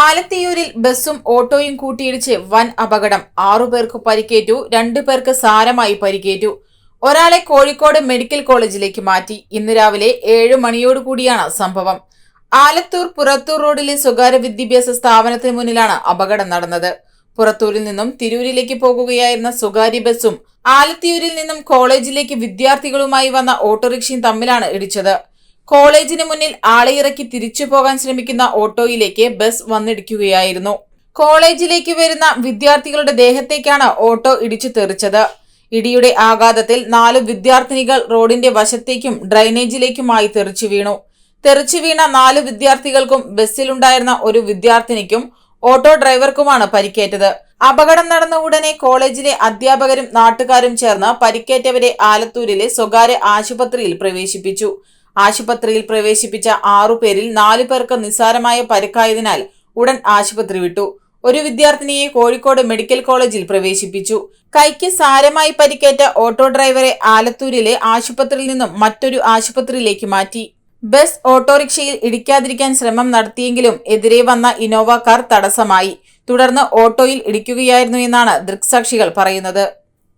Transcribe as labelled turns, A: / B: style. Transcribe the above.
A: ആലത്തിയൂരിൽ ബസ്സും ഓട്ടോയും കൂട്ടിയിടിച്ച് വൻ അപകടം. ആറുപേർക്ക് പരിക്കേറ്റു രണ്ടു പേർക്ക് സാരമായി പരിക്കേറ്റു. ഒരാളെ കോഴിക്കോട് മെഡിക്കൽ കോളേജിലേക്ക് മാറ്റി. ഇന്ന് രാവിലെ ഏഴ് മണിയോടുകൂടിയാണ് സംഭവം. ആലത്തൂർ പുറത്തൂർ റോഡിലെ സ്വകാര്യ വിദ്യാഭ്യാസ സ്ഥാപനത്തിന് മുന്നിലാണ് അപകടം നടന്നത്. പുറത്തൂരിൽ നിന്നും തിരൂരിലേക്ക് പോകുകയായിരുന്ന സ്വകാര്യ ബസ്സും ആലത്തിയൂരിൽ നിന്നും കോളേജിലേക്ക് വിദ്യാർത്ഥികളുമായി വന്ന ഓട്ടോറിക്ഷയും തമ്മിലാണ് ഇടിച്ചത്. കോളേജിന് മുന്നിൽ ആളെ ഇറക്കി തിരിച്ചു പോകാൻ ശ്രമിക്കുന്ന ഓട്ടോയിലേക്ക് ബസ് വന്നിടിക്കുകയായിരുന്നു. കോളേജിലേക്ക് വരുന്ന വിദ്യാർത്ഥികളുടെ ദേഹത്തേക്കാണ് ഓട്ടോ ഇടിച്ചു തെറിച്ചത്. ഇടിയുടെ ആഘാതത്തിൽ നാല് വിദ്യാർത്ഥിനികൾ റോഡിന്റെ വശത്തേക്കും ഡ്രൈനേജിലേക്കുമായി തെറിച്ചു വീണു. തെറിച്ചു വീണ നാല് വിദ്യാർത്ഥികൾക്കും ബസ്സിലുണ്ടായിരുന്ന ഒരു വിദ്യാർത്ഥിനിക്കും ഓട്ടോ ഡ്രൈവർക്കുമാണ് പരിക്കേറ്റത്. അപകടം നടന്ന ഉടനെ കോളേജിലെ അധ്യാപകരും നാട്ടുകാരും ചേർന്ന് പരിക്കേറ്റവരെ ആലത്തൂരിലെ സ്വകാര്യ ആശുപത്രിയിൽ പ്രവേശിപ്പിച്ചു. ആശുപത്രിയിൽ പ്രവേശിപ്പിച്ച ആറുപേരിൽ നാലു പേർക്ക് നിസ്സാരമായ പരിക്കായതിനാൽ ഉടൻ ആശുപത്രി വിട്ടു. ഒരു വിദ്യാർത്ഥിനിയെ കോഴിക്കോട് മെഡിക്കൽ കോളേജിൽ പ്രവേശിപ്പിച്ചു. കൈക്ക് സാരമായി പരിക്കേറ്റ ഓട്ടോ ഡ്രൈവറെ ആലത്തൂരിലെ ആശുപത്രിയിൽ നിന്നും മറ്റൊരു ആശുപത്രിയിലേക്ക് മാറ്റി. ബസ് ഓട്ടോറിക്ഷയിൽ ഇടിക്കാതിരിക്കാൻ ശ്രമം നടത്തിയെങ്കിലും എതിരെ വന്ന ഇന്നോവ കാർ തടസ്സമായി. തുടർന്ന് ഓട്ടോയിൽ ഇടിക്കുകയായിരുന്നു എന്നാണ് ദൃക്സാക്ഷികൾ പറയുന്നത്.